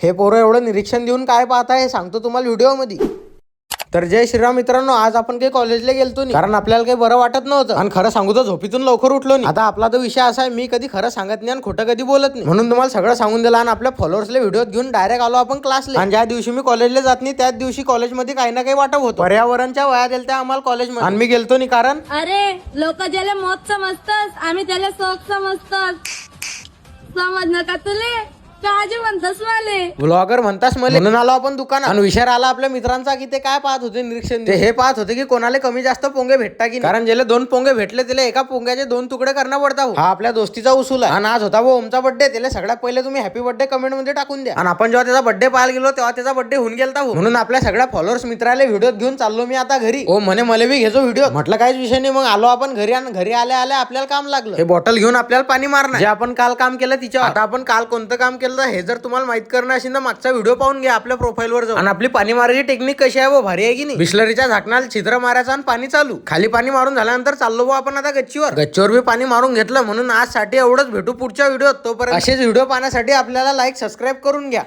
हे पोरं एवढं निरीक्षण देऊन काय पाहताय हे सांगतो तुम्हाला व्हिडिओमध्ये. तर जय श्रीराम मित्रांनो आज आपण काही कॉलेजला गेलतो नाही. कारण आपल्याला काही बरं वाटत नव्हतं. आणि खरं सांगू तर झोपीतून लवकर उठलो नाही. आता आपला तो विषय असा आहे मी कधी खरं सांगत नाही आणि खोटं कधी बोलत नाही. म्हणून तुम्हाला सगळं सांगून दिलं आणि आपल्या फॉलोअर्सला व्हिडिओ घेऊन डायरेक्ट आलो आपण क्लासला आणि ज्या दिवशी मी कॉलेजला जात नाही त्याच दिवशी कॉलेजमध्ये काही ना काही वाटप होतो. पर्यावरणच्या वया दिल त्या आम्हाला कॉलेजमध्ये आणि मी गेलतो नाही कारण अरे लोक ज्याला मत समजतात आम्ही त्याला सोख समजतात समजणं का तुले. काळजी म्हणतस माले. ब्लॉगर म्हणतास मला. म्हणून आलो आपण दुकानात. आणि विचार आला आपल्या मित्रांचा की ते काय पाहत होते निरीक्षण ते हे पाहत होते की कोणाला कमी जास्त पोंगे भेटता की नाही. कारण ज्याला दोन पोंगे भेटले त्याला एका पोंग्याचे दोन तुकडे करणं पडता हो. हा आपल्या दोस्तीचा उसूल आहे. आणि आज होता वो ओमचा बर्थडे त्याला सगळ्यात पहिले तुम्ही हॅपी बर्थडे कमेंटमध्ये टाकून द्या. आणि आपण जेव्हा त्याचा बर्थडे पाहायला गेलो तेव्हा त्याचा बर्थडे होऊन गेलता हो. म्हणून आपल्या सगळ्या फॉलोअर्स मित्राला व्हिडिओ घेऊन चाललो मी आता घरी. ओ म्हणे मला बी घेतो व्हिडिओ म्हटलं काहीच विषय नाही. मग आलो आपण घरी आणि घरी आल्या आल्या आपल्याला काम लागलं. हे बॉटल घेऊन आपल्याला पाणी मारणार. जे आपण काल काम केलं तिच्या आता आपण काल कोणतं काम केलं हे जर तुम्हाला माहीत करणं असेल तर मागचा व्हिडिओ पाहून घ्या आपल्या प्रोफाईल वर जाऊन. आणि आपली पाणी मारायची टेक्निक कशी आहे वो भारी आहे की नाही? बिस्लरीच्या झाकणाला छिद्र मारायचं आणि पाणी चालू. खाली पाणी मारून झाल्यानंतर चाललो बुवा आपण आता गच्चीवर. गच्चीवर बी पाणी मारून घेतलं म्हणून आज साठी एवढंच भेटू पुढच्या व्हिडिओ तोपर्यंत असेच व्हिडिओ पाहण्यासाठी आपल्याला लाईक सबस्क्राईब करून घ्या.